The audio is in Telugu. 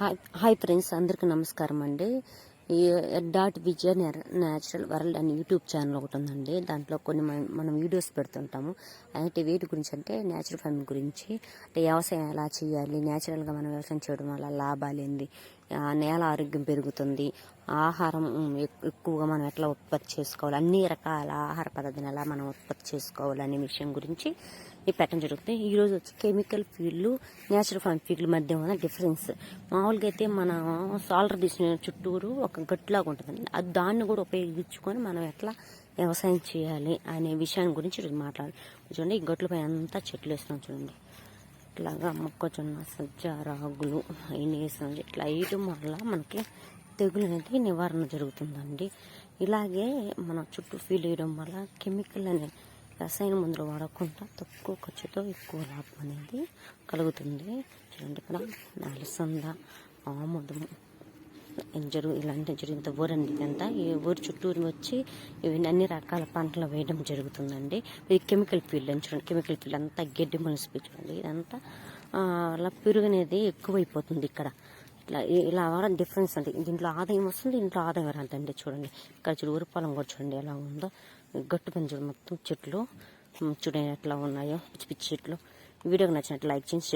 హాయ్ హాయ్ ఫ్రెండ్స్ అందరికీ నమస్కారం అండి. ఈ డాట్ విజయ న్యాచురల్ వరల్డ్ అని యూట్యూబ్ ఛానల్ ఒకటి ఉందండి. దాంట్లో కొన్ని మన- మనం వీడియోస్ పెడుతుంటాము. అంటే వీటి గురించి అంటే న్యాచురల్ ఫార్మింగ్ గురించి అంటే వ్యవసాయం ఎలా చేయాలి న్యాచురల్గా మనం వ్యవసాయం చేయడం వల్ల లాభాలు ఏంది నేల ఆరోగ్యం పెరుగుతుంది. ఆహారం ఎక్కువగా మనం ఎట్లా ఉత్పత్తి చేసుకోవాలి? అన్ని రకాల ఆహార పదార్థాలు ఎలా మనం ఉత్పత్తి చేసుకోవాలి అనే విషయం గురించి ఈ పెట్టడం జరుగుతుంది. ఈరోజు వచ్చి chemical field natural farm field మధ్య ఉన్న డిఫరెన్స్. మామూలుగా అయితే మన సాలర్ తీసిన చుట్టూరు ఒక గట్టులాగా ఉంటుందండి అది దాన్ని కూడా ఉపయోగించుకొని మనం ఎట్లా వ్యవసాయం చేయాలి అనే విషయాన్ని గురించి ఈరోజు మాట్లాడాలి. చూడండి ఈ గట్లపై అంతా చెట్లు వేస్తున్నాం చూడండి. ఇట్లాగా మొక్కజొన్న సజ్జ రాగులు అవి వేసాం ఇట్లా వేయటం వల్ల మనకి తెగులు అనేది నివారణ జరుగుతుందండి. ఇలాగే మన చుట్టూ ఫీల్ వేయడం వల్ల కెమికల్ అనే రసాయన మందులు వాడకుండా తక్కువ ఖర్చుతో ఎక్కువ లాభం అనేది కలుగుతుంది. చూడండి ఇక్కడ అలసంద ఆముదం ఎంజరు ఇలాంటి ఎంజరు ఇంత ఊరండి ఇదంతా. ఈ ఊరు చుట్టూరు వచ్చి అన్ని రకాల పంటలు వేయడం జరుగుతుందండి. ఇది కెమికల్ ఫీల్డ్ అని చూడండి. కెమికల్ ఫీల్డ్ అంతా గడ్డి మనిషి చూడండి ఇదంతా ఆ, అలా పెరుగు అనేది ఎక్కువైపోతుంది ఇక్కడ. ఇట్లా ఇలా అవడం డిఫరెన్స్ అండి. దీంట్లో ఆదాయం వస్తుంది దీంట్లో ఆదాయం రాదండి చూడండి. ఇక్కడ చూడు ఊరు పొలం కూడా చూడండి ఎలా ఉందో. గట్టు పని చూడండి మొత్తం చెట్లు. చూడండి ఎట్లా ఉన్నాయో. పిచ్చి పిచ్చి చెట్లు. వీడియోకి నచ్చినట్లు లైక్ చేసి